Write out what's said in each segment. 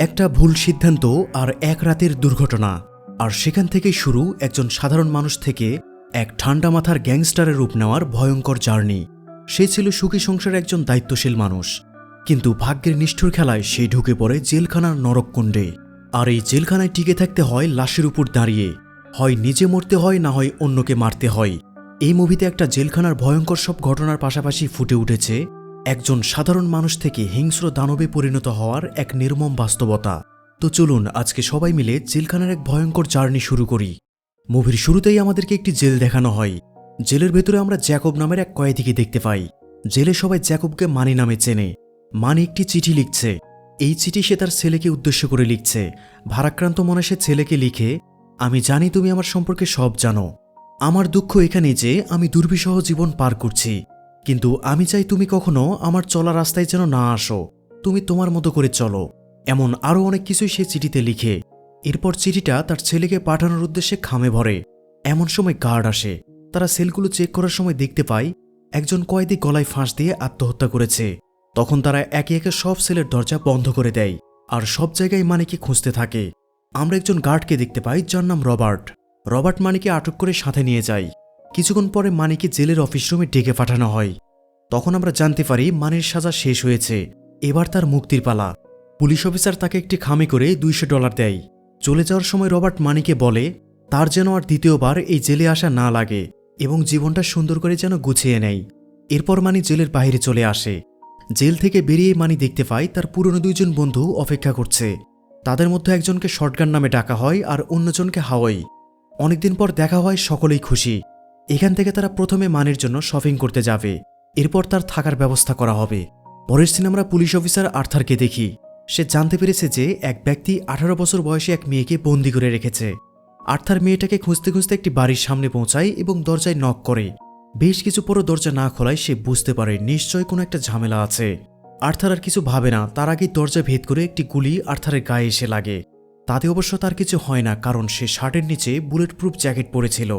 একটা ভুল সিদ্ধান্ত আর এক রাতের দুর্ঘটনা। আর সেখান থেকেই শুরু একজন সাধারণ মানুষ থেকে এক ঠান্ডা মাথার গ্যাংস্টারের রূপ নেওয়ার ভয়ঙ্কর জার্নি। সে ছিল সুখী সংসারের একজন দায়িত্বশীল মানুষ। কিন্তু ভাগ্যের নিষ্ঠুর খেলায় সে ঢুকে পড়ে জেলখানার নরককুণ্ডে। আর এই জেলখানায় টিকে থাকতে হয় লাশের উপর দাঁড়িয়ে। হয় নিজে মরতে হয়, না হয় অন্যকে মারতে হয়। এই মুভিতে একটা জেলখানার ভয়ঙ্কর সব ঘটনার পাশাপাশি ফুটে উঠেছে একজন সাধারণ মানুষ থেকে হিংস্র দানবে পরিণত হওয়ার এক নির্মম বাস্তবতা। তো চলুন আজকে সবাই মিলে জেলখানার এক ভয়ঙ্কর জার্নি শুরু করি। মুভির শুরুতেই আমাদেরকে একটি জেল দেখানো হয়। জেলের ভেতরে আমরা জ্যাকব নামের এক কয়েদিকে দেখতে পাই। জেলে সবাই জ্যাকবকে মানি নামে চেনে। মানি একটি চিঠি লিখছে। এই চিঠি সে তার ছেলেকে উদ্দেশ্য করে লিখছে। ভারাক্রান্ত মনে সে ছেলেকে লিখে, আমি জানি তুমি আমার সম্পর্কে সব জানো। আমার দুঃখ এখানে যে আমি দুর্বিষহ জীবন পার করছি। কিন্তু আমি চাই তুমি কখনো আমার চলা রাস্তায় যেন না আসো। তুমি তোমার মতো করে চলো। এমন আরও অনেক কিছুই সে চিঠিতে লিখে। এরপর চিঠিটা তার ছেলেকে পাঠানোর উদ্দেশ্যে খামে ভরে। এমন সময় গার্ড আসে। তারা সেলগুলো চেক করার সময় দেখতে পায়, একজন কয়েদি গলায় ফাঁস দিয়ে আত্মহত্যা করেছে। তখন তারা একে একে সব সেলের দরজা বন্ধ করে দেয় আর সব জায়গায় মানিকে খুঁজতে থাকে। আমরা একজন গার্ডকে দেখতে পাই, যার নাম রবার্ট। রবার্ট মানিকে আটক করে সাথে নিয়ে যায়। কিছুক্ষণ পরে মানিকে জেলের অফিস রুমে ডেকে পাঠানো হয়। তখন আমরা জানতে পারি মানির সাজা শেষ হয়েছে। এবার তার মুক্তির পালা। পুলিশ অফিসার তাকে একটি খামে করে দুইশো ডলার দেয়। চলে যাওয়ার সময় রবার্ট মানিকে বলে, তার যেন আর দ্বিতীয়বার এই জেলে আসা না লাগে এবং জীবনটা সুন্দর করে যেন গুছিয়ে নেয়। এরপর মানি জেলের বাইরে চলে আসে। জেল থেকে বেরিয়ে মানি দেখতে পায় তার পুরনো দুইজন বন্ধু অপেক্ষা করছে। তাদের মধ্যে একজনকে শটগান নামে ডাকা হয় আর অন্যজনকে হাওয়াই। অনেকদিন পর দেখা হয় সকলেই খুশি। এখান থেকে তারা প্রথমে মানের জন্য শপিং করতে যাবে। এরপর তার থাকার ব্যবস্থা করা হবে। পরের দিন আমরা পুলিশ অফিসার আর্থারকে দেখি। সে জানতে পেরেছে যে এক ব্যক্তি আঠারো বছর বয়সে এক মেয়েকে বন্দি করে রেখেছে। আর্থার মেয়েটাকে খুঁজতে খুঁজতে একটি বাড়ির সামনে পৌঁছায় এবং দরজায় নক করে। বেশ কিছু পরও দরজা না খোলায় সে বুঝতে পারে নিশ্চয় কোনো একটা ঝামেলা আছে। আর্থার আর কিছু ভাবে না, তার আগেই দরজা ভেদ করে একটি গুলি আর্থারের গায়ে এসে লাগে। তাতে অবশ্য তার কিছু হয় না, কারণ সে শার্টের নিচে বুলেট প্রুফ জ্যাকেট পরেছিল।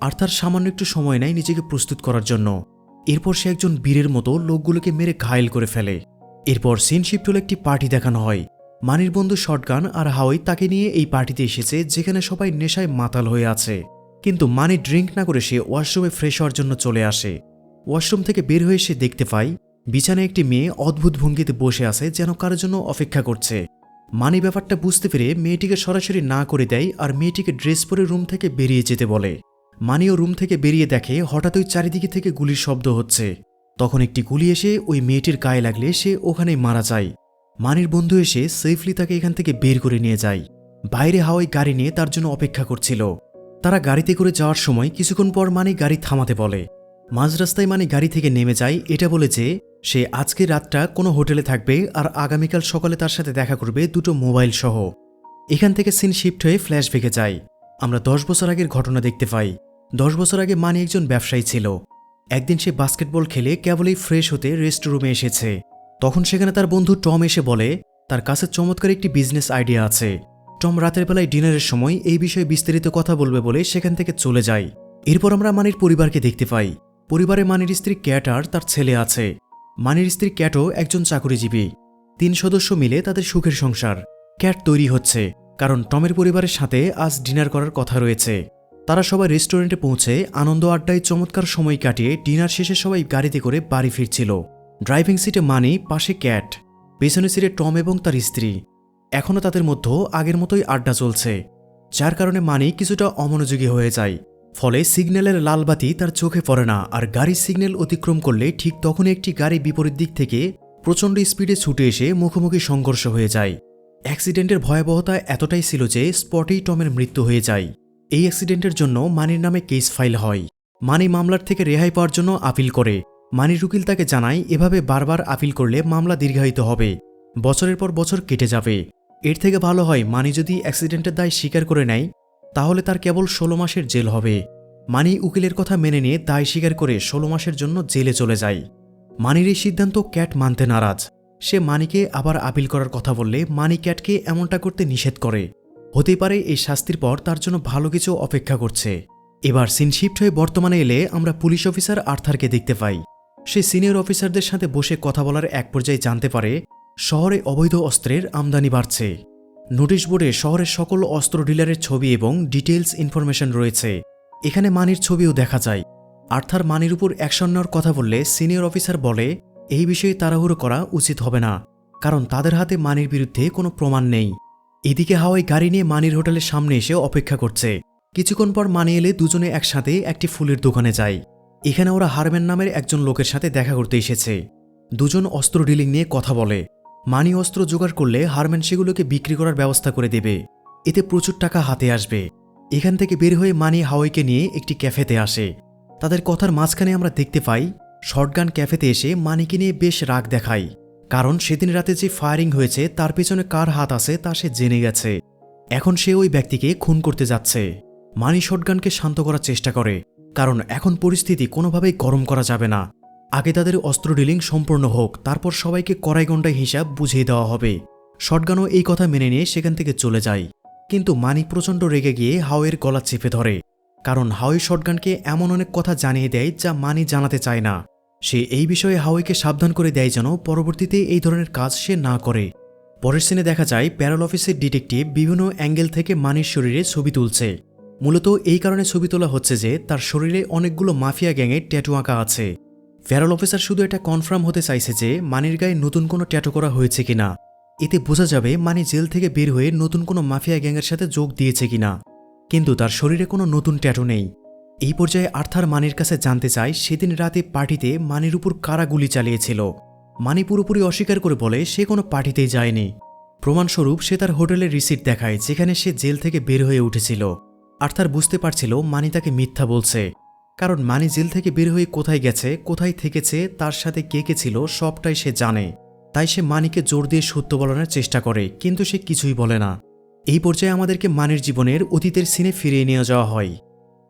আর্থার সামান্য একটু সময় নেয় নিজেকে প্রস্তুত করার জন্য। এরপর সে একজন বীরের মতো লোকগুলোকে মেরে ঘায়েল করে ফেলে। এরপর সিনশিপ্ট হলে একটি পার্টি দেখানো হয়। মানির বন্ধু শটগান আর হাওয়াই তাকে নিয়ে এই পার্টিতে এসেছে, যেখানে সবাই নেশায় মাতাল হয়ে আছে। কিন্তু মানি ড্রিঙ্ক না করে সে ওয়াশরুমে ফ্রেশ হওয়ার জন্য চলে আসে। ওয়াশরুম থেকে বের হয়ে সে দেখতে পায়, বিছানায় একটি মেয়ে অদ্ভুত ভঙ্গিতে বসে আছে যেন কারোর জন্য অপেক্ষা করছে। মানি ব্যাপারটা বুঝতে পেরে মেয়েটিকে সরাসরি না করে দেয় আর মেয়েটিকে ড্রেস পরে রুম থেকে বেরিয়ে যেতে বলে। মানিও রুম থেকে বেরিয়ে দেখে হঠাৎ ওই চারিদিকে থেকে গুলির শব্দ হচ্ছে। তখন একটি গুলি এসে ওই মেয়েটির গায়ে লাগলে সে ওখানেই মারা যায়। মানির বন্ধু এসে সেফলি তাকে এখান থেকে বের করে নিয়ে যায়। বাইরে হাওয়াই গাড়ি নিয়ে তার জন্য অপেক্ষা করছিল। তারা গাড়িতে করে যাওয়ার সময় কিছুক্ষণ পর মানি গাড়ি থামাতে বলে। মাঝ রাস্তায় মানি গাড়ি থেকে নেমে যায়, এটা বলে যে সে আজকে রাতটা কোনো হোটেলে থাকবে আর আগামীকাল সকালে তার সাথে দেখা করবে দুটো মোবাইল সহ। এখান থেকে সিন শিফট হয়ে ফ্ল্যাশ ভেগে যায়। আমরা দশ বছর আগের ঘটনা দেখতে পাই। দশ বছর আগে মানি একজন ব্যবসায়ী ছিল। একদিন সে বাস্কেটবল খেলে কেবলই ফ্রেশ হতে রেস্টরুমে এসেছে। তখন সেখানে তার বন্ধু টম এসে বলে, তার কাছে চমৎকার একটি বিজনেস আইডিয়া আছে। টম রাতের বেলায় ডিনারের সময় এই বিষয়ে বিস্তারিত কথা বলবে বলে সেখান থেকে চলে যায় এরপর আমরা মানির পরিবারকে দেখতে পাই। পরিবারে মানির স্ত্রী ক্যাট আর তার ছেলে আছে। মানির স্ত্রী ক্যাটও একজন চাকরিজীবী। তিন সদস্য মিলে তাদের সুখের সংসার। ক্যাট তৈরি হচ্ছে, কারণ টমের পরিবারের সাথে আজ ডিনার করার কথা রয়েছে। তারা সবাই রেস্টুরেন্টে পৌঁছে আনন্দ আড্ডায় চমৎকার সময় কাটিয়ে ডিনার শেষে সবাই গাড়িতে করে বাড়ি ফিরছিল। ড্রাইভিং সিটে মানি, পাশে ক্যাট। পেছনে সিটে টম এবং তার স্ত্রী। এখনও তাদের মধ্যে আগের মতোই আড্ডা চলছে। যার কারণে মানি কিছুটা অমনোযোগী হয়ে যায়। ফলে সিগন্যালের লাল বাতি তার চোখে পড়ে না আর গাড়ির সিগন্যাল অতিক্রম করলে ঠিক তখনই একটি গাড়ি বিপরীত দিক থেকে প্রচণ্ড স্পিডে ছুটে এসে মুখোমুখি সংঘর্ষ হয়ে যায়। অ্যাক্সিডেন্টের ভয়াবহতা এতটাই ছিল যে স্পটেই টমের মৃত্যু হয়ে যায়। এই অ্যাক্সিডেন্টের জন্য মানির নামে কেস ফাইল হয়। মানি মামলার থেকে রেহাই পাওয়ার জন্য আপিল করে। মানির উকিল তাকে জানায়, এভাবে বারবার আপিল করলে মামলা দীর্ঘায়িত হবে। বছরের পর বছর কেটে যাবে। এর থেকে ভালো হয়, মানি যদি অ্যাক্সিডেন্টের দায় স্বীকার করে নেয়, তাহলে তার কেবল ষোলো মাসের জেল হবে। মানি উকিলের কথা মেনে নিয়ে দায় স্বীকার করে ষোলো মাসের জন্য জেলে চলে যায়। মানির এই সিদ্ধান্ত ক্যাট মানতে নারাজ। সে মানিকে আবার আপিল করার কথা বললে মানি ক্যাটকে এমনটা করতে নিষেধ করে। হতে পারে এই শাস্তির পর তার জন্য ভালো কিছু অপেক্ষা করছে। এবার সিন শিফট হয়ে বর্তমানে এলে আমরা পুলিশ অফিসার আর্থারকে দেখতে পাই। সে সিনিয়র অফিসারদের সাথে বসে কথা বলার এক পর্যায়ে জানতে পারে, শহরে অবৈধ অস্ত্রের আমদানি বাড়ছে। নোটিশ বোর্ডে শহরের সকল অস্ত্র ডিলারের ছবি এবং ডিটেলস ইনফরমেশন রয়েছে। এখানে মানির ছবিও দেখা যায়। আর্থার মানির উপর অ্যাকশন নেওয়ার কথা বললে সিনিয়র অফিসার বলে, এই বিষয়ে তাড়াহুড়ো করা উচিত হবে না, কারণ তাদের হাতে মানির বিরুদ্ধে কোনো প্রমাণ নেই। এদিকে হাওয়াই গাড়ি নিয়ে মানির হোটেলের সামনে এসে অপেক্ষা করছে। কিছুক্ষণ পর মানি এলে দুজনে একসাথে একটি ফুলের দোকানে যায়। এখানে ওরা হারম্যান নামের একজন লোকের সাথে দেখা করতে এসেছে। দুজন অস্ত্র ডিলিং নিয়ে কথা বলে। মানি অস্ত্র জোগাড় করলে হারম্যান সেগুলোকে বিক্রি করার ব্যবস্থা করে দেবে। এতে প্রচুর টাকা হাতে আসবে। এখান থেকে বের হয়ে মানি হাওয়াইকে নিয়ে একটি ক্যাফেতে আসে। তাদের কথার মাঝখানে আমরা দেখতে পাই শর্টগান ক্যাফেতে এসে মানিকে নিয়ে বেশ রাগ দেখায়। কারণ সেদিন রাতে যে ফায়ারিং হয়েছে, তার পেছনে কার হাত আছে তা সে জেনে গেছে। এখন সে ওই ব্যক্তিকে খুন করতে যাচ্ছে। মানি শটগানকে শান্ত করার চেষ্টা করে, কারণ এখন পরিস্থিতি কোনোভাবেই গরম করা যাবে না। আগে তাদের অস্ত্র ডিলিং সম্পূর্ণ হোক, তারপর সবাইকে কড়াইগণ্ডায় হিসাব বুঝিয়ে দেওয়া হবে। শটগানও এই কথা মেনে নিয়ে সেখান থেকে চলে যায়। কিন্তু মানি প্রচণ্ড রেগে গিয়ে হাওয়ের গলা চেপে ধরে, কারণ হাওয়াই শটগানকে এমন অনেক কথা জানিয়ে দেয় যা মানি জানাতে চায় না। সে এই বিষয়ে হাওয়াইকে সাবধান করে দেয় যেন পরবর্তীতে এই ধরনের কাজ সে না করে। পরের সিনে দেখা যায়, প্যারল অফিসের ডিটেকটিভ বিভিন্ন অ্যাঙ্গেল থেকে মানির শরীরে ছবি তুলছে। মূলত এই কারণে ছবি তোলা হচ্ছে যে, তার শরীরে অনেকগুলো মাফিয়া গ্যাংয়ের ট্যাটু আঁকা আছে। প্যারল অফিসার শুধু এটা কনফার্ম হতে চাইছে যে, মানির গায়ে নতুন কোনো ট্যাটু করা হয়েছে কিনা। এতে বোঝা যাবে, মানি জেল থেকে বের হয়ে নতুন কোনো মাফিয়া গ্যাংয়ের সাথে যোগ দিয়েছে কিনা। কিন্তু তার শরীরে কোনো নতুন ট্যাটু নেই। এই পর্যায়ে আর্থার মানির কাছে জানতে চায়, সেদিন রাতে পার্টিতে মানির উপর কারা গুলি চালিয়েছিল। মানি পুরোপুরি অস্বীকার করে বলে, সে কোনো পার্টিতেই যায়নি। প্রমাণস্বরূপ, সে তার হোটেলের রিসিট দেখায়, যেখানে সে জেল থেকে বের হয়ে উঠেছিল। আর্থার বুঝতে পারছিল, মানি তাকে মিথ্যা বলছে। কারণ মানি জেল থেকে বের হয়ে কোথায় গেছে, কোথায় থেকেছে, তার সাথে কে কে ছিল, সবটাই সে জানে। তাই সে মানিকে জোর দিয়ে সত্য বলানোর চেষ্টা করে, কিন্তু সে কিছুই বলে না। এই পর্যায়ে আমাদেরকে মানির জীবনের অতীতের সিনে ফিরিয়ে নিয়ে যাওয়া হয়।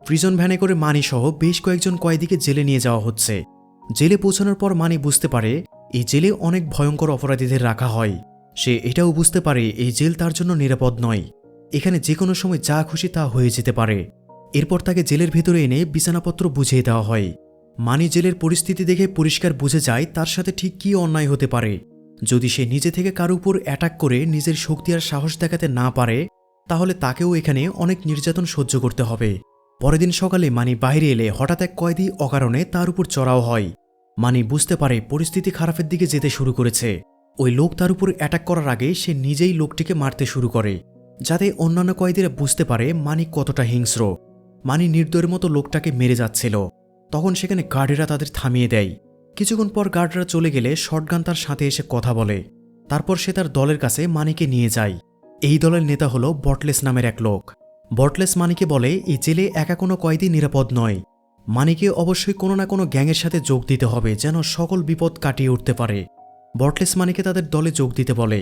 প্রিজন ভ্যানে করে মানি সহ বেশ কয়েকজন কয়েদিকে জেলে নিয়ে যাওয়া হচ্ছে। জেলে পৌঁছানোর পর মানি বুঝতে পারে, এই জেলে অনেক ভয়ঙ্কর অপরাধীদের রাখা হয়। সে এটাও বুঝতে পারে, এই জেল তার জন্য নিরাপদ নয়। এখানে যে কোনো সময় যা খুশি তা হয়ে যেতে পারে। এরপর তাকে জেলের ভেতরে এনে বিছানাপত্র বুঝিয়ে দেওয়া হয়। মানি জেলের পরিস্থিতি দেখে পরিষ্কার বুঝে যায় তার সাথে ঠিক কী অন্যায় হতে পারে। যদি সে নিজে থেকে কারও উপর অ্যাটাক করে নিজের শক্তি আর সাহস দেখাতে না পারে, তাহলে তাকেও এখানে অনেক নির্যাতন সহ্য করতে হবে। পরের দিন সকালে মানি বাইরে এলে হঠাৎ এক কয়েদি অকারণে তার উপর চড়াও হয়। মানি বুঝতে পারে পরিস্থিতি খারাপের দিকে যেতে শুরু করেছে। ওই লোক তার উপর অ্যাটাক করার আগে সে নিজেই লোকটিকে মারতে শুরু করে, যাতে অন্যান্য কয়েদিরা বুঝতে পারে মানি কতটা হিংস্র। মানি নির্দয়ের মতো লোকটাকে মেরে যাচ্ছিল। তখন সেখানে গার্ডেরা তাদের থামিয়ে দেয়। কিছুক্ষণ পর গার্ডরা চলে গেলে শটগান তার সাথে এসে কথা বলে। তারপর সে তার দলের কাছে মানিকে নিয়ে যায়। এই দলের নেতা হল বটলেস নামের এক লোক। বটলেস মানিকে বলে এই জেলে একা কোনো কয়েদি নিরাপদ নয়। মানিকে অবশ্যই কোনো না কোনো গ্যাংয়ের সাথে যোগ দিতে হবে, যেন সকল বিপদ কাটিয়ে উঠতে পারে। বটলেস মানিকে তাদের দলে যোগ দিতে বলে,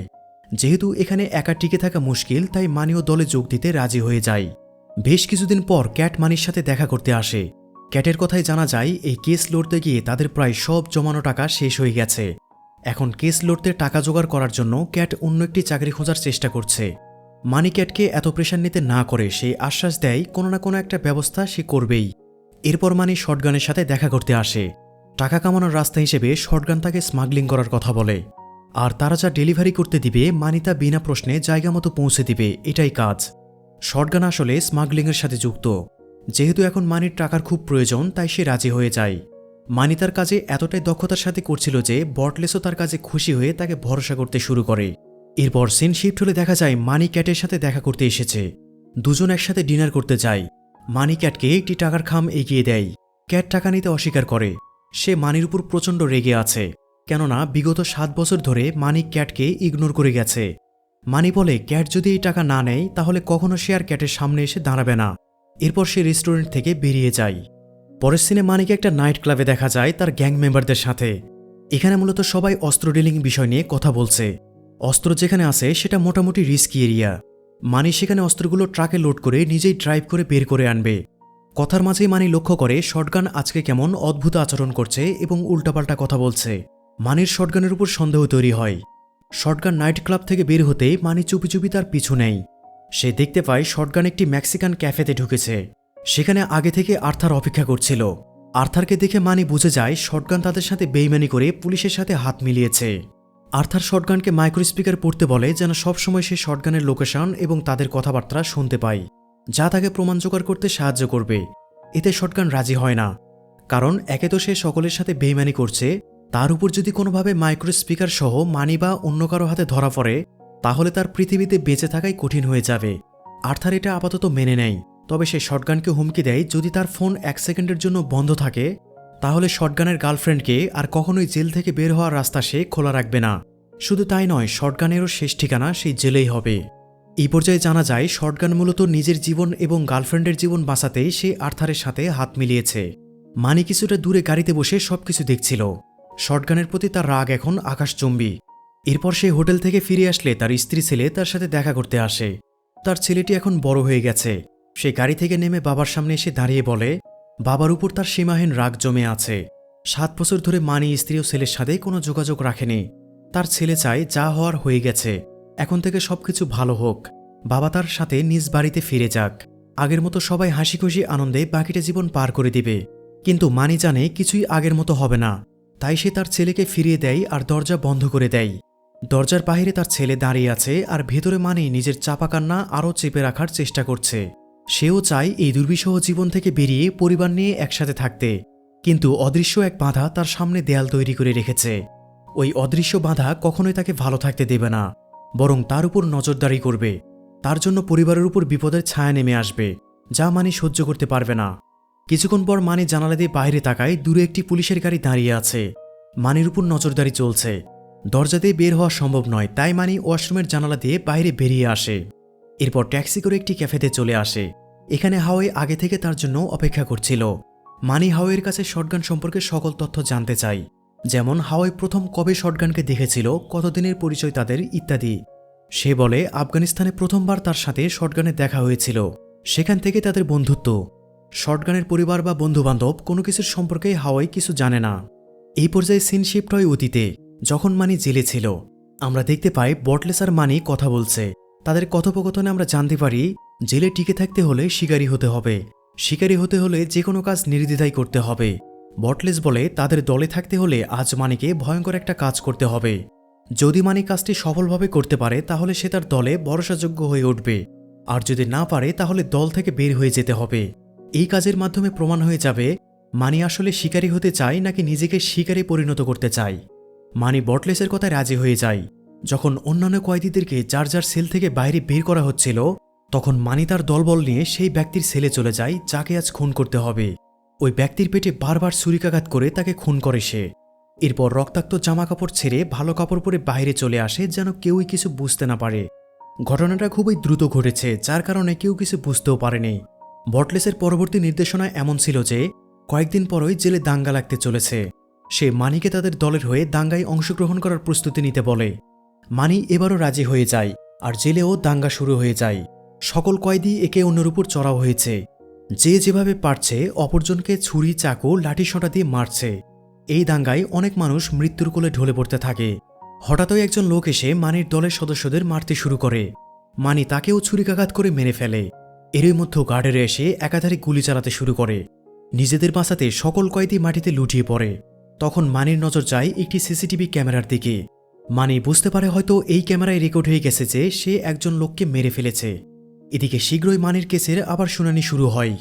যেহেতু এখানে একা টিকে থাকা মুশকিল, তাই মানিও দলে যোগ দিতে রাজি হয়ে যায়। বেশ কিছুদিন পর ক্যাট মানির সাথে দেখা করতে আসে। ক্যাটের কথায় জানা যায় এই কেস লড়তে গিয়ে তাদের প্রায় সব জমানো টাকা শেষ হয়ে গেছে। এখন কেস লড়তে টাকা জোগাড় করার জন্য ক্যাট অন্য একটি চাকরি খোঁজার চেষ্টা করছে। মানি ক্যাটকে এত প্রেশার নিতে না করে সে আশ্বাস দেয় কোনো না কোনো একটা ব্যবস্থা সে করবেই। এরপর মানি শটগানের সাথে দেখা করতে আসে। টাকা কামানোর রাস্তা হিসেবে শটগান তাকে স্মাগলিং করার কথা বলে। আর তারা যা ডেলিভারি করতে দিবে, মানি তা বিনা প্রশ্নে জায়গা মতো পৌঁছে দিবে, এটাই কাজ। শটগান আসলে স্মাগলিংয়ের সাথে যুক্ত। যেহেতু এখন মানির টাকার খুব প্রয়োজন, তাই সে রাজি হয়ে যায়। মানি তার কাজে এতটাই দক্ষতার সাথে করছিল যে, বটলেসও তার কাজে খুশি হয়ে তাকে ভরসা করতে শুরু করে। এরপর সিন শিফট হলে দেখা যায় মানি ক্যাটের সাথে দেখা করতে এসেছে। দুজন একসাথে ডিনার করতে যায়। মানি ক্যাটকে একটি টাকার খাম এগিয়ে দেয়। ক্যাট টাকা নিতে অস্বীকার করে। সে মানির উপর প্রচণ্ড রেগে আছে। কেননা বিগত সাত বছর ধরে মানি ক্যাটকে ইগনোর করে গেছে। মানি বলে, ক্যাট যদি এই টাকা না নেয়, তাহলে কখনো সে আর ক্যাটের সামনে এসে দাঁড়াবে না। এরপর সে রেস্টুরেন্ট থেকে বেরিয়ে যায়। পরের সিনে মানিকে একটা নাইট ক্লাবে দেখা যায় তার গ্যাং মেম্বারদের সাথে। এখানে মূলত সবাই অস্ত্র ডিলিং বিষয় নিয়ে কথা বলছে। অস্ত্র যেখানে আছে, সেটা মোটামুটি রিস্কি এরিয়া মানি সেখানে অস্ত্রগুলো ট্রাকে লোড করে নিজেই ড্রাইভ করে বের করে আনবে। কথার মাঝেই মানি লক্ষ্য করে শটগান আজকে কেমন অদ্ভুত আচরণ করছে এবং উল্টাপাল্টা কথা বলছে। মানির শটগানের উপর সন্দেহ তৈরি হয়। শটগান নাইট ক্লাব থেকে বের হতেই মানি চুপি চুপি তার পিছু নেয়। সে দেখতে পায় শটগান একটি মেক্সিকান ক্যাফেতে ঢুকেছে। সেখানে আগে থেকে আর্থার অপেক্ষা করছিল। আর্থারকে দেখে মানি বুঝে যায় শটগান তাদের সাথে বেইমানি করে পুলিশের সাথে হাত মিলিয়েছে। আর্থার শটগানকে মাইক্রোস্পিকার পড়তে বলে যেন সবসময় সে শটগানের লোকেশন এবং তাদের কথাবার্তা শুনতে পায়, যা তাকে প্রমাণ জোগাড় করতে সাহায্য করবে। এতে শটগান রাজি হয় না। কারণ একে তো সে সকলের সাথে বেইমানি করছে, তার উপর যদি কোনোভাবে মাইক্রোস্পিকার সহ মানি বা অন্য কারও হাতে ধরা পড়ে, তাহলে তার পৃথিবীতে বেঁচে থাকাই কঠিন হয়ে যাবে। আর্থার এটা আপাতত মেনে নেয়, তবে সে শটগানকে হুমকি দেয় যদি তার ফোন এক সেকেন্ডের জন্য বন্ধ থাকে তাহলে শটগানের গার্লফ্রেন্ডকে আর কখনোই জেল থেকে বের হওয়ার রাস্তা সে খোলা রাখবে না। শুধু তাই নয়, শটগানেরও শেষ ঠিকানা সেই জেলেই হবে। এই পর্যায়ে জানা যায়, শটগান মূলত নিজের জীবন এবং গার্লফ্রেন্ডের জীবন বাঁচাতেই সে আর্থারের সাথে হাত মিলিয়েছে। মানি কিছুটা দূরে গাড়িতে বসে সবকিছু দেখছিল। শটগানের প্রতি তার রাগ এখন আকাশচুম্বী। এরপর সে হোটেল থেকে ফিরে আসলে তার স্ত্রী ছেলে তার সাথে দেখা করতে আসে। তার ছেলেটি এখন বড় হয়ে গেছে। সে গাড়ি থেকে নেমে বাবার সামনে এসে দাঁড়িয়ে বলে বাবার উপর তার সীমাহীন রাগ জমে আছে। সাত বছর ধরে মানি স্ত্রী ও ছেলের সাথে কোনো যোগাযোগ রাখেনি। তার ছেলে চায় যা হওয়ার হয়ে গেছে। এখন থেকে সবকিছু ভালো হোক। বাবা তার সাথে নিজ বাড়িতে ফিরে যাক। আগের মতো সবাই হাসি খুশি আনন্দে বাকিটা জীবন পার করে দিবে। কিন্তু মানি জানে কিছুই আগের মতো হবে না। তাই সে তার ছেলেকে ফিরিয়ে দেয় আর দরজা বন্ধ করে দেয়। দরজার বাইরে তার ছেলে দাঁড়িয়ে আছে আর ভেতরে মানি নিজের চাপা কান্না আরও চেপে রাখার চেষ্টা করছে। সেও চায় এই দুর্বিষহ জীবন থেকে বেরিয়ে পরিবার নিয়ে একসাথে থাকতে। কিন্তু অদৃশ্য এক বাধা তার সামনে দেয়াল তৈরি করে রেখেছে। ওই অদৃশ্য বাধা কখনোই তাকে ভালো থাকতে দেবে না, বরং তার উপর নজরদারি করবে। তার জন্য পরিবারের উপর বিপদের ছায়া নেমে আসবে, যা মানি সহ্য করতে পারবে না। কিছুক্ষণ পর মানি জানালা দিয়ে বাইরে তাকায় দূরে একটি পুলিশের গাড়ি দাঁড়িয়ে আছে। মানির উপর নজরদারি চলছে। দরজা দিয়ে বের হওয়া সম্ভব নয়, তাই মানি ওয়াশরুমের জানালা দিয়ে বাইরে বেরিয়ে আসে। এরপর ট্যাক্সি করে একটি ক্যাফেতে চলে আসে। এখানে হাওয়াই আগে থেকে তার জন্য অপেক্ষা করছিল। মানি হাওয়ের কাছে শটগান সম্পর্কে সকল তথ্য জানতে চাই। যেমন, হাওয়াই প্রথম কবে শটগানকে দেখেছিল, কতদিনের পরিচয় তাদের, ইত্যাদি। সে বলে, আফগানিস্তানে প্রথমবার তার সাথে শটগানে দেখা হয়েছিল। সেখান থেকে তাদের বন্ধুত্ব। শটগানের পরিবার বা বন্ধুবান্ধব কোনো কিছুর সম্পর্কে হাওয়াই কিছু জানে না। এই পর্যায়ে সিন শিফট হয় অতীতে, যখন মানি জেলে ছিল। আমরা দেখতে পাই, বটলেস আর মানি কথা বলছে। তাদের কথোপকথনে আমরা জানতে পারি, জেলে টিকে থাকতে হলে শিকারী হতে হবে। শিকারী হতে হলে যে কোনো কাজ নির্দ্বিধায় করতে হবে। বটলেস বলে, তাদের দলে থাকতে হলে আজ মানিকে ভয়ঙ্কর একটা কাজ করতে হবে। যদি মানি কাজটি সফলভাবে করতে পারে, তাহলে সে তার দলে ভরসাযোগ্য হয়ে উঠবে। আর যদি না পারে, তাহলে দল থেকে বের হয়ে যেতে হবে। এই কাজের মাধ্যমে প্রমাণ হয়ে যাবে, মানি আসলে শিকারী হতে চায় নাকি নিজেকে শিকারে পরিণত করতে চায়। মানি বটলেসের কথায় রাজি হয়ে যায়। যখন অন্যান্য কয়েদিদেরকে যার যার সেল থেকে বাইরে বের করা হচ্ছিল, তখন মানি তার দলবল নিয়ে সেই ব্যক্তির সেলে চলে যায়, যাকে আজ খুন করতে হবে। ওই ব্যক্তির পেটে বারবার ছুরিকাঘাত করে তাকে খুন করে সে। এরপর রক্তাক্ত জামা কাপড় ছেড়ে ভালো কাপড় পরে বাইরে চলে আসে যেন কেউই কিছু বুঝতে না পারে। ঘটনাটা খুবই দ্রুত ঘটেছে, যার কারণে কেউ কিছু বুঝতেও পারেনি বটলেসের পরবর্তী নির্দেশনা এমন ছিল যে, কয়েকদিন পরই জেলে দাঙ্গা লাগতে চলেছে। সে মানিকে তাদের দলের হয়ে দাঙ্গায় অংশগ্রহণ করার প্রস্তুতি নিতে বলে। মানি এবারও রাজি হয়ে যায় আর জেলেও দাঙ্গা শুরু হয়ে যায়। সকল কয়েদি একে অন্যের উপর চড়াও হয়েছে। যে যেভাবে পারছে, অপরজনকে ছুরি, চাকু লাঠি সোঁটা দিয়ে মারছে। এই দাঙ্গায় অনেক মানুষ মৃত্যুর কোলে ঢলে পড়তে থাকে। হঠাৎই একজন লোক এসে মানির দলের সদস্যদের মারতে শুরু করে। মানি তাকেও ছুরিকাঘাত করে মেরে ফেলে। এরই মধ্যে গার্ডেরা এসে একাধারে গুলি চালাতে শুরু করে। নিজেদের বাঁচাতে সকল কয়েদি মাটিতে লুটিয়ে পড়ে। তখন মানির নজর যায় একটি সিসিটিভি ক্যামেরার দিকে। মানি বুঝতে পারে হয়তো এই ক্যামেরায় রেকর্ড হয়ে গেছে যে সে একজন লোককে মেরে ফেলেছে। এদিকে শীঘ্রই মানির কেসের আবার শুনানি শুরু হয়।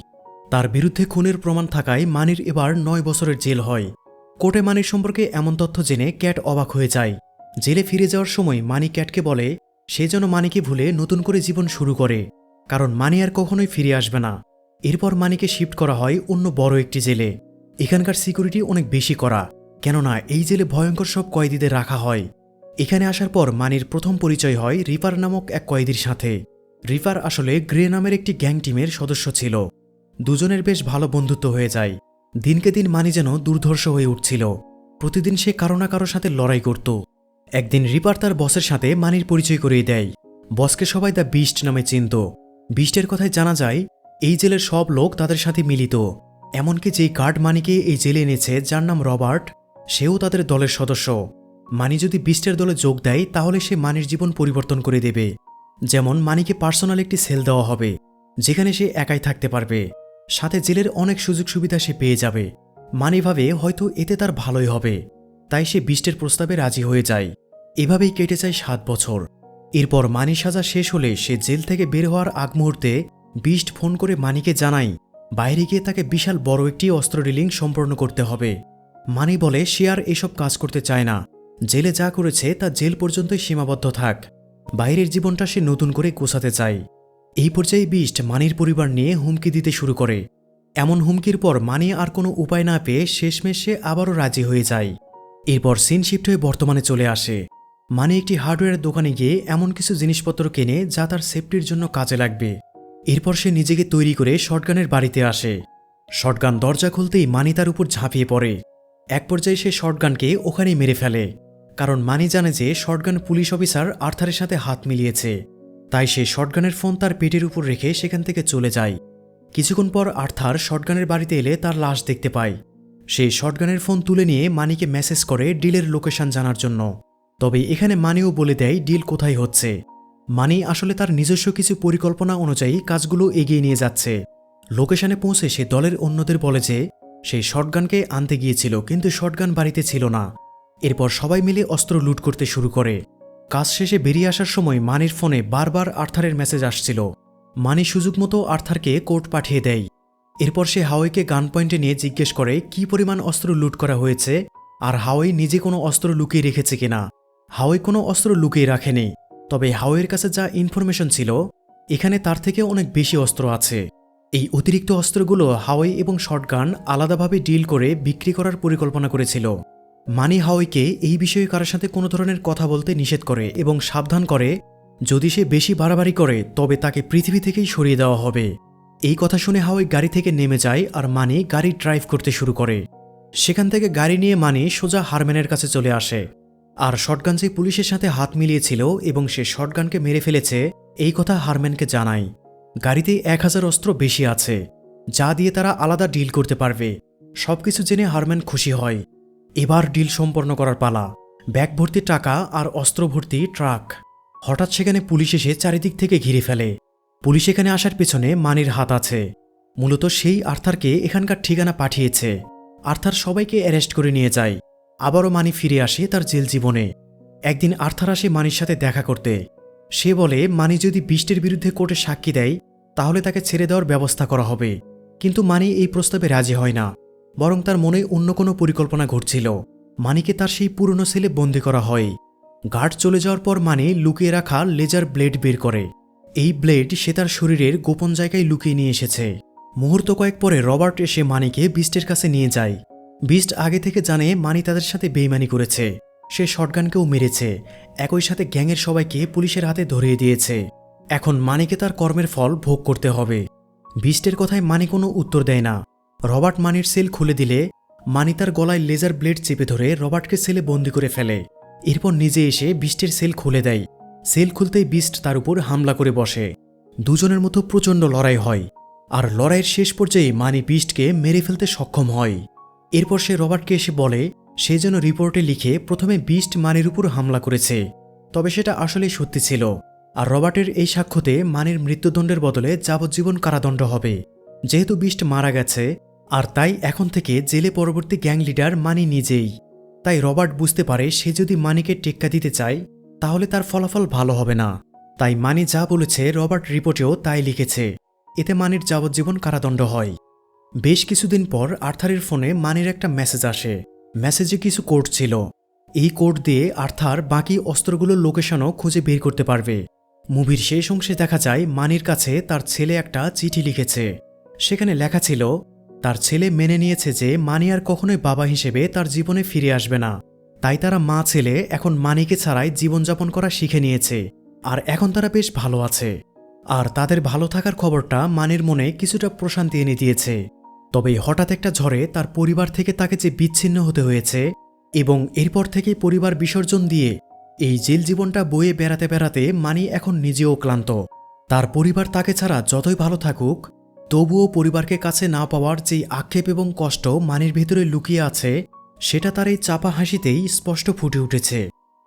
তার বিরুদ্ধে খুনের প্রমাণ থাকায় মানির এবার নয় বছরের জেল হয়। কোর্টে মানির সম্পর্কে এমন তথ্য জেনে ক্যাট অবাক হয়ে যায়। জেলে ফিরে যাওয়ার সময় মানি ক্যাটকে বলে, সে যেন মানিকে ভুলে নতুন করে জীবন শুরু করে। কারণ মানি আর কখনোই ফিরে আসবে না। এরপর মানিকে শিফট করা হয় অন্য বড় একটি জেলে। এখানকার সিকিউরিটি অনেক বেশি করা। কেননা এই জেলে ভয়ঙ্কর সব কয়েদিদের রাখা হয়। এখানে আসার পর মানির প্রথম পরিচয় হয় রিপার নামক এক কয়েদির সাথে। রিপার আসলে গ্রে নামের একটি গ্যাং টিমের সদস্য ছিল। দুজনের বেশ ভালো বন্ধুত্ব হয়ে যায়। দিনকে দিন মানি যেন দুর্ধর্ষ হয়ে উঠছিল। প্রতিদিন সে কারও না কারোর সাথে লড়াই করত। একদিন রিপার তার বসের সাথে মানির পরিচয় করিয়ে দেয়। বসকে সবাই দ্য বিস্ট নামে চিনত। বিস্টের কথায় জানা যায়, এই জেলের সব লোক তাদের সাথে মিলিত। এমনকি যেই গার্ড মানিকে এই জেলে এনেছে, যার নাম রবার্ট, সেও তাদের দলের সদস্য। মানি যদি বিষ্টের দলে যোগ দেয়, তাহলে সে মানির জীবন পরিবর্তন করে দেবে। যেমন মানিকে পার্সোনাল একটি সেল দেওয়া হবে, যেখানে সে একাই থাকতে পারবে। সাথে জেলের অনেক সুযোগ সুবিধা সে পেয়ে যাবে। মানি ভাবে, হয়তো এতে তার ভালোই হবে। তাই সে বিষ্টের প্রস্তাবে রাজি হয়ে যায়। এভাবেই কেটে যায় সাত বছর। এরপর মানি সাজা শেষ হলে সে জেল থেকে বের হওয়ার আগ মুহূর্তে বিষ্ট ফোন করে মানিকে জানায়, বাইরে গিয়ে তাকে বিশাল বড় একটি অস্ত্র ডিলিং সম্পন্ন করতে হবে। মানি বলে, সে আর এসব কাজ করতে চায় না। জেলে যা করেছে তা জেল পর্যন্তই সীমাবদ্ধ থাক। বাইরের জীবনটা সে নতুন করে গোছাতে চায়। এই পর্যায়ে বিস্ট মানির পরিবার নিয়ে হুমকি দিতে শুরু করে। এমন হুমকির পর মানি আর কোনো উপায় না পেয়ে শেষমেশ সে আবারও রাজি হয়ে যায়। এরপর সিন শিফট হয়ে বর্তমানে চলে আসে। মানি একটি হার্ডওয়্যারের দোকানে গিয়ে এমন কিছু জিনিসপত্র কেনে যা তার সেফটির জন্য কাজে লাগবে। এরপর সে নিজেকে তৈরি করে শটগানের বাড়িতে আসে। শটগান দরজা খুলতেই মানি তার উপর ঝাঁপিয়ে পড়ে। এক পর্যায়ে সে শটগানকে ওখানেই মেরে ফেলে। কারণ মানি জানে যে শটগান পুলিশ অফিসার আর্থারের সাথে হাত মিলিয়েছে। তাই সে শটগানের ফোন তার পেটের উপর রেখে সেখান থেকে চলে যায়। কিছুক্ষণ পর আর্থার শটগানের বাড়িতে এলে তার লাশ দেখতে পায়। সেই শটগানের ফোন তুলে নিয়ে মানিকে মেসেজ করে ডিলের লোকেশন জানার জন্য। তবে এখানে মানিও বলে দেয় ডিল কোথায় হচ্ছে। মানি আসলে তার নিজস্ব কিছু পরিকল্পনা অনুযায়ী কাজগুলো এগিয়ে নিয়ে যাচ্ছে। লোকেশনে পৌঁছে সে দলের অন্যদের বলে যে সেই শটগানকে আনতে গিয়েছিল, কিন্তু শটগান বাড়িতে ছিল না। এরপর সবাই মিলে অস্ত্র লুট করতে শুরু করে। কাজ শেষে বেরিয়ে আসার সময় মানির ফোনে বারবার আর্থারের মেসেজ আসছিল। মানি সুযোগ মতো আর্থারকে কোর্ট পাঠিয়ে দেয়। এরপর সে হাওয়াইকে গান পয়েন্টে নিয়ে জিজ্ঞেস করে, কি পরিমাণ অস্ত্র লুট করা হয়েছে? আর হাওয়াই নিজে কোনো অস্ত্র লুকিয়ে রেখেছে কিনা? হাওয়াই কোনো অস্ত্র লুকিয়ে রাখেনি। তবে হাওয়ের কাছে যা ইনফরমেশন ছিল, এখানে তার থেকে অনেক বেশি অস্ত্র আছে। এই অতিরিক্ত অস্ত্রগুলো হাওয়াই এবং শটগান আলাদাভাবে ডিল করে বিক্রি করার পরিকল্পনা করেছিল। মানি হাওয়াইকে এই বিষয়ে কারোর সাথে কোনো ধরনের কথা বলতে নিষেধ করে এবং সাবধান করে, যদি সে বেশি বাড়াবাড়ি করে, তবে তাকে পৃথিবী থেকেই সরিয়ে দেওয়া হবে। এই কথা শুনে হাওয়াই গাড়ি থেকে নেমে যায় আর মানি গাড়ি ড্রাইভ করতে শুরু করে। সেখান থেকে গাড়ি নিয়ে মানি সোজা হারম্যানের কাছে চলে আসে। আর শটগান যে পুলিশের সাথে হাত মিলিয়েছিল এবং সে শটগানকে মেরে ফেলেছে, এই কথা হারম্যানকে জানায়। গাড়িতে এক হাজার অস্ত্র বেশি আছে, যা দিয়ে তারা আলাদা ডিল করতে পারবে। সবকিছু জেনে হারম্যান খুশি হয়। এবার ডিল সম্পন্ন করার পালা। ব্যাগ ভর্তি টাকা আর অস্ত্র ভর্তি ট্রাক। হঠাৎ সেখানে পুলিশ এসে চারিদিক থেকে ঘিরে ফেলে। পুলিশ এখানে আসার পেছনে মানির হাত আছে। মূলত সেই আর্থারকে এখানকার ঠিকানা পাঠিয়েছে। আর্থার সবাইকে অ্যারেস্ট করে নিয়ে যায়। আবারও মানি ফিরে আসে তার জেল জীবনে। একদিন আর্থার আসে মানির সাথে দেখা করতে। সে বলে, মানি যদি বিষ্টের বিরুদ্ধে কোর্টে সাক্ষী দেয়, তাহলে তাকে ছেড়ে দেওয়ার ব্যবস্থা করা হবে। কিন্তু মানি এই প্রস্তাবে রাজি হয় না। বরং তার মনে অন্য কোনো পরিকল্পনা ঘটছিল। মানিকে তার সেই পুরনো সেলে বন্দি করা হয়। গার্ড চলে যাওয়ার পর মানি লুকিয়ে রাখা লেজার ব্লেড বের করে। এই ব্লেড সে তার শরীরের গোপন জায়গায় লুকিয়ে নিয়ে এসেছে। মুহূর্ত কয়েক পরে রবার্ট এসে মানিকে বিস্টের কাছে নিয়ে যায়। বিস্ট আগে থেকে জানে মানি তাদের সাথে বেইমানি করেছে। সে শটগানকেও মেরেছে। একই সাথে গ্যাংয়ের সবাইকে পুলিশের হাতে ধরিয়ে দিয়েছে। এখন মানিকে তার কর্মের ফল ভোগ করতে হবে। বিস্টের কথায় মানি কোনো উত্তর দেয় না। রবার্ট মানির সেল খুলে দিলে মানি তার গলায় লেজার ব্লেড চেপে ধরে রবার্টকে সেলে বন্দি করে ফেলে। এরপর নিজে এসে বিস্টের সেল খুলে দেয়। সেল খুলতেই বিস্ট তার উপর হামলা করে বসে। দুজনের মতো প্রচণ্ড লড়াই হয়। আর লড়াইয়ের শেষ পর্যায়ে মানি বিস্টকে মেরে ফেলতে সক্ষম হয়। এরপর সে রবার্টকে এসে বলে, সে যেন রিপোর্টে লিখে প্রথমে বিস্ট মানির উপর হামলা করেছে। তবে সেটা আসলেই সত্যি ছিল। আর রবার্টের এই সাক্ষ্যতে মানির মৃত্যুদণ্ডের বদলে যাবজ্জীবন কারাদণ্ড হবে। যেহেতু বিস্ট মারা গেছে আর তাই এখন থেকে জেলে পরবর্তী গ্যাং লিডার মানি নিজেই। তাই রবার্ট বুঝতে পারে সে যদি মানিকে টেক্কা দিতে চায়, তাহলে তার ফলাফল ভালো হবে না। তাই মানি যা বলেছে রবার্ট রিপোর্টেও তাই লিখেছে। এতে মানির যাবজ্জীবন কারাদণ্ড হয়। বেশ কিছুদিন পর আর্থারের ফোনে মানির একটা মেসেজ আসে। মেসেজে কিছু কোড ছিল। এই কোড দিয়ে আর্থার বাকি অস্ত্রগুলোর লোকেশনও খুঁজে বের করতে পারবে। মুভির শেষ অংশে দেখা যায় মানির কাছে তার ছেলে একটা চিঠি লিখেছে। সেখানে লেখা ছিল তার ছেলে মেনে নিয়েছে যে মানি আর কখনোই বাবা হিসেবে তার জীবনে ফিরে আসবে না। তাই তারা মা ছেলে এখন মানিকে ছাড়াই জীবনযাপন করা শিখে নিয়েছে, আর এখন তারা বেশ ভালো আছে। আর তাদের ভালো থাকার খবরটা মানির মনে কিছুটা প্রশান্তি এনে দিয়েছে। তবে হঠাৎ একটা ঝড়ে তার পরিবার থেকে তাকে যে বিচ্ছিন্ন হতে হয়েছে এবং এরপর থেকে পরিবার বিসর্জন দিয়ে এই জেল জীবনটা বয়ে বেড়াতে বেড়াতে মানি এখন নিজেও ক্লান্ত। তার পরিবার তাকে ছাড়া যতই ভালো থাকুক তবুও পরিবারকে কাছে না পাওয়ার যেই আক্ষেপ এবং কষ্ট মানির ভেতরে লুকিয়ে আছে, সেটা তার এই চাপা হাসিতেই স্পষ্ট ফুটে উঠেছে।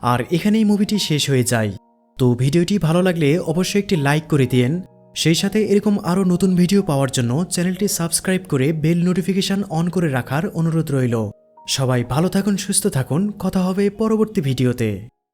আর এখানেই মুভিটি শেষ হয়ে যায়। তো ভিডিওটি ভালো লাগলে অবশ্যই একটি লাইক করে দিন সেই সাথে এরকম আরও নতুন ভিডিও পাওয়ার জন্য চ্যানেলটি সাবস্ক্রাইব করে বেল নোটিফিকেশন অন করে রাখার অনুরোধ রইল। সবাই ভালো থাকুন, সুস্থ থাকুন। কথা হবে পরবর্তী ভিডিওতে।